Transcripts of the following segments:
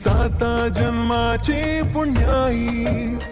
साता जन्माची पुण्याई.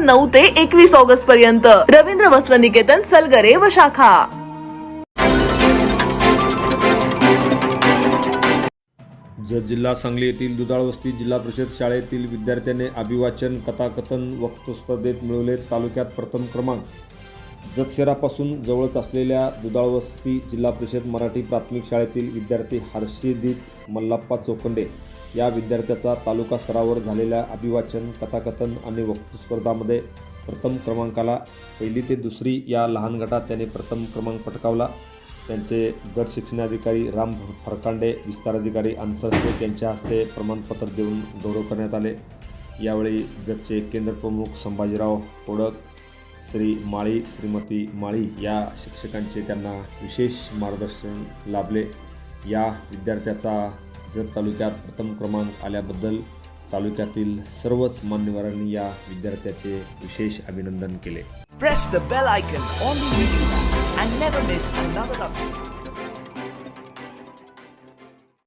नऊ ते एकवीस ऑगस्ट पर्यंत. रवींद्र वस्त्र निकेतन सलगरे व शाखा. जत जिल्हा सांगली येथील दुधाळ वस्ती जिल्हा परिषद शाळेतील विद्यार्थ्याने अभिवाचन कथाकथन वक्तृत्व स्पर्धेत मिळवले तालुक्यात प्रथम क्रमांक. जत शहरापासून जवळच असलेल्या दुधाळ वस्ती जिल्हा परिषद मराठी प्राथमिक शाळेतील विद्यार्थी हर्षदीप मल्लाप्पा चोखंडे या विद्यार्थ्याचा तालुका स्तरावर झालेल्या अभिवाचन कथाकथन आणि वक्तृस्पर्धामध्ये प्रथम क्रमांकाला पहिली ते दुसरी या लहान गटात त्याने प्रथम क्रमांक पटकावला. त्यांचे गट शिक्षणाधिकारी राम फरकांडे विस्ताराधिकारी अन्सर शेख यांच्या हस्ते प्रमाणपत्र देऊन गौरव करण्यात आले. यावेळी जतचे केंद्र प्रमुख संभाजीराव कोडक श्री माळी श्रीमती माळी या शिक्षकांचे त्यांना विशेष मार्गदर्शन लाभले. या विद्यार्थ्याचा जत तालुक्यात प्रथम क्रमांक आल्याबद्दल तालुक्यातील सर्वच मान्यवरांनी या विद्यार्थ्याचे विशेष अभिनंदन केले.